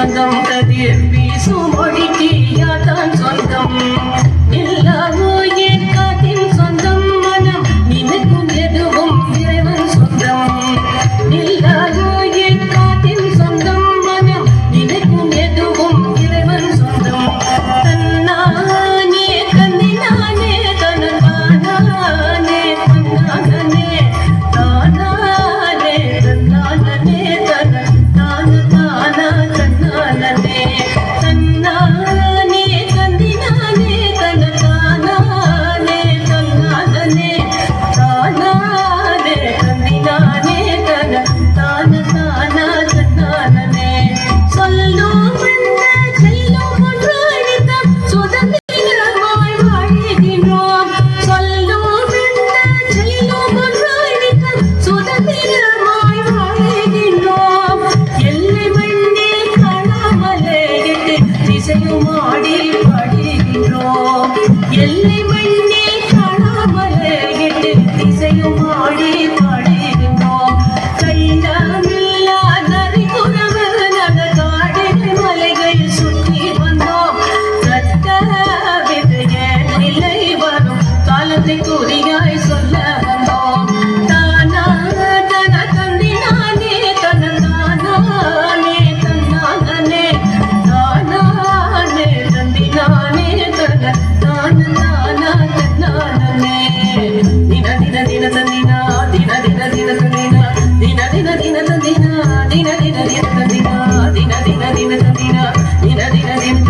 సంఘం ఉంటది సుమ எல்லை மண்ணில் ದಿನ ದಿನ ದಿನ